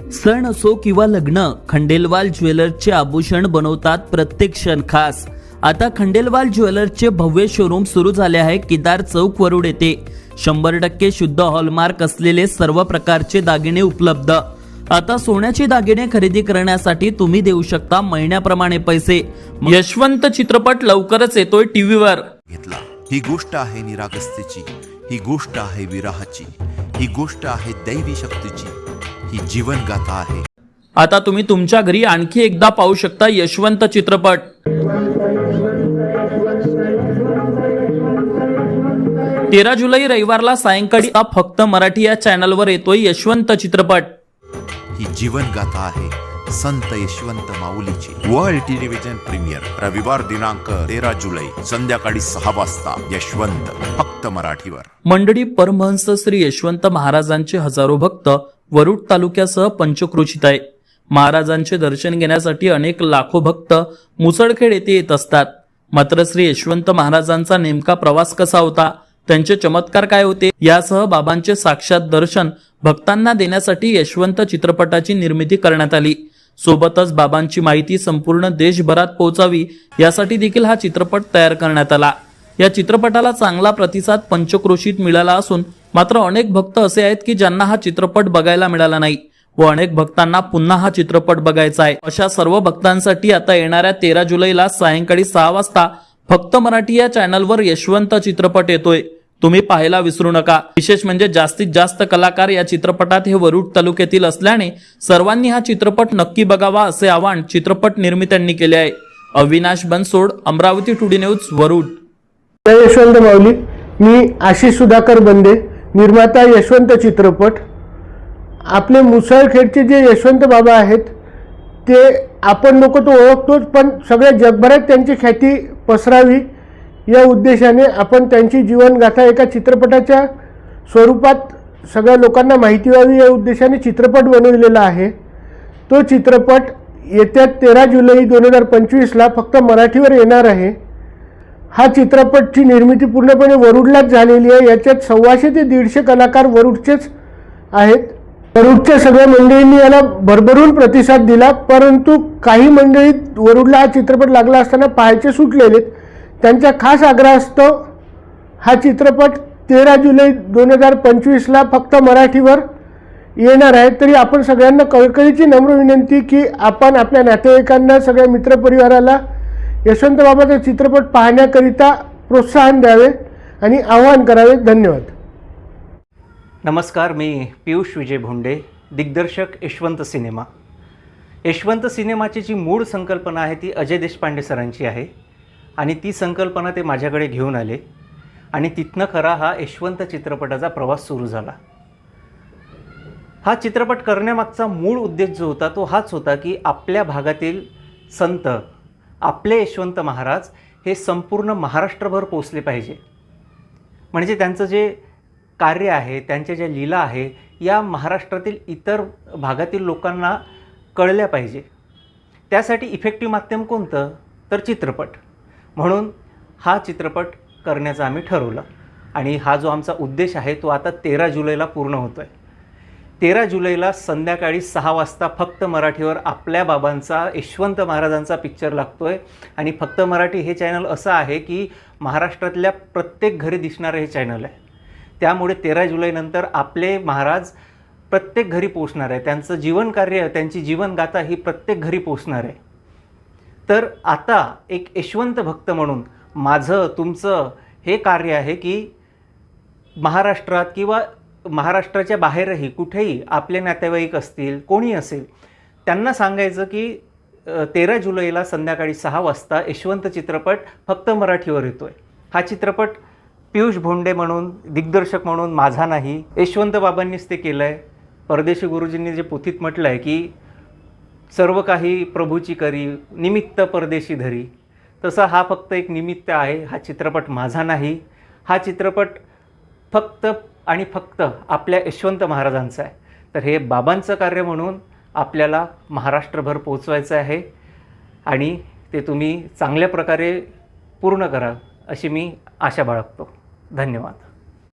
सण असो किंवा लग्न खंडेलवाल ज्वेलर्सचे आभूषण बनवतात प्रत्येक क्षण खास. आता खंडेलवाल ज्वेलर्सचे भव्य शोरूम सुरू झाले आहे केदार चौक वरुड येथे. शंभर टक्के शुद्ध हॉलमार्क असलेले सर्व प्रकारचे दागिने उपलब्ध. आता सोन्याचे दागिने खरेदी करण्यासाठी तुम्ही देऊ शकता महिन्याप्रमाणे पैसे. यशवंत चित्रपट लवकरच येतोय टीव्हीवर. घेतला. ही गोष्ट आहे निरागसतेची. ही गोष्ट आहे विराहाची. ही गोष्ट आहे दैवी शक्तीची. ही जीवनगाथा आहे. आता तुम्ही तुमच्या घरी आणखी एकदा पाहू शकता यशवंत चित्रपट. तेरा जुलै रविवारला सायंकाळी फक्त मराठी या चॅनलवर येतोय यशवंत चित्रपट. ही जीवनगाथा आहे संत यशवंत माऊलीची. वर्ल्ड टेलिव्हिजन प्रीमियर रविवार दिनांक तेरा जुलै संध्याकाळी सहा वाजता यशवंत फक्त मराठीवर. मंडळी परमहंस श्री यशवंत महाराजांचे हजारो भक्त वरुड तालुक्यासह पंचक्रोशीत आहे. महाराजांचे दर्शन घेण्यासाठी अनेक लाखो भक्त मुसळखेड येथे येत असतात. मात्र श्री यशवंत महाराजांचा नेमका प्रवास कसा होता? त्यांचे चमत्कार काय होते? यासह बाबांचे साक्षात दर्शन भक्तांना देण्यासाठी यशवंत चित्रपटाची निर्मिती करण्यात आली. सोबतच बाबांची माहिती संपूर्ण देशभरात पोहोचावी यासाठी देखील हा चित्रपट तयार करण्यात आला. या चित्रपटाला चांगला प्रतिसाद पंचक्रोशीत मिळाला असून मात्र अनेक भक्त असे आहेत की ज्यांना हा चित्रपट बघायला मिळाला नाही व अनेक भक्तांना पुन्हा हा चित्रपट बघायचा आहे. अशा सर्व भक्तांसाठी आता येणाऱ्या तेरा जुलैला सायंकाळी सहा वाजता फक्त मराठी या चॅनलवर यशवंत चित्रपट येतोय. तुम्ही पाहायला विसरू नका. विशेष म्हणजे जास्तीत जास्त कलाकार या चित्रपटात हे वरुड तालुक्यातील असल्याने सर्वांनी हा चित्रपट नक्की बघावा असे आवाहन चित्रपट निर्मित्यांनी केले आहे. Avinash Bansod Amravati today news Warud. जय यशवंत माऊली. मी आशिष सुधाकर बंदे. निर्माता यशवंत चित्रपट. आपले मुसळखेडचे जे यशवंत बाबा आहेत ते आपण लोक तो ओळखतोच पण सगळ्या जगभरात त्यांची ख्याती पसरावी या उद्देशाने आपण त्यांची जीवनगाथा एका चित्रपटाच्या स्वरूपात सगळ्या लोकांना माहिती व्हावी या उद्देशाने चित्रपट बनविलेला आहे. तो चित्रपट येत्या तेरा जुलै दोन हजार पंचवीसला फक्त मराठीवर येणार आहे. हा चित्रपटची निर्मिती पूर्णपणे वरुडलाच झालेली आहे. याच्यात सव्वाशे ते दीडशे कलाकार वरुडचेच आहेत. वरुडच्या सगळ्या मंडळींनी याला भरभरून प्रतिसाद दिला परंतु काही मंडळी वरुडला हा चित्रपट लागला असताना पाहायचे सुटलेले त्यांच्या खास आग्रह असतो हा चित्रपट तेरा जुलै दोन हजार पंचवीसला फक्त मराठीवर येणार आहे. तरी आपण सगळ्यांना कळकळीची नम्र विनंती की आपण आपल्या नातेवाईकांना सगळ्या मित्रपरिवाराला यशवंत बाबाचा चित्रपट पाहण्याकरिता प्रोत्साहन द्यावे आणि आवाहन करावे. धन्यवाद. नमस्कार मी पियुष विजय भोंडे दिग्दर्शक यशवंत सिनेमा. यशवंत सिनेमाची जी मूळ संकल्पना आहे ती अजय देशपांडे सरांची आहे आणि ती संकल्पना ते माझ्याकडे घेऊन आले आणि तिथनं खरा हा यशवंत चित्रपटाचा प्रवास सुरू झाला. हा चित्रपट करण्यामागचा मूळ उद्देश जो होता तो हाच होता की आपल्या भागातील संत आपले यशवंत महाराज हे संपूर्ण महाराष्ट्रभर पोचले पाहिजे. म्हणजे त्यांचं जे कार्य आहे त्यांच्या ज्या लीला आहे या महाराष्ट्रातील इतर भागातील लोकांना कळल्या पाहिजे. त्यासाठी इफेक्टिव्ह माध्यम कोणतं? तर चित्रपट. म्हणून हा चित्रपट करण्याचं आम्ही ठरवलं. आणि हा जो आमचा उद्देश आहे तो आता तेरा जुलैला पूर्ण होतो आहे तेरा जुलैला संध्याकाळी सहा वाजता फक्त मराठीवर आपल्या बाबांचा यशवंत महाराजांचा पिक्चर लागतो आहे आणि फक्त मराठी हे चॅनल असं आहे की महाराष्ट्रातल्या प्रत्येक घरी दिसणारं हे चॅनल आहे. त्यामुळे तेरा जुलैनंतर आपले महाराज प्रत्येक घरी पोचणार आहे. त्यांचं जीवनकार्य त्यांची जीवनगाथा ही प्रत्येक घरी पोचणार आहे. तर आता एक यशवंत भक्त म्हणून माझं तुमचं हे कार्य आहे की महाराष्ट्रात किंवा महाराष्ट्राच्या बाहेरही कुठेही आपले नातेवाईक असतील कोणी असेल त्यांना सांगायचं की तेरा जुलैला संध्याकाळी सहा वाजता यशवंत चित्रपट फक्त मराठीवर येतो आहे हा चित्रपट पियुष भोंडे म्हणून दिग्दर्शक म्हणून माझा नाही. यशवंत बाबांनीच ते केलं आहे परदेशी गुरुजींनी जे पोथीत म्हटलं आहे की सर्व काही प्रभूची करी निमित्त परदेशी धरी. तसा हा फक्त एक निमित्त आहे. हा चित्रपट माझा नाही. हा चित्रपट फक्त आणि फक्त आपल्या यशवंत महाराजांचं आहे. तर हे बाबांचं कार्य म्हणून आपल्याला महाराष्ट्रभर पोचवायचं आहे आणि ते तुम्ही चांगल्या प्रकारे पूर्ण करा अशी मी आशा बाळगतो. धन्यवाद.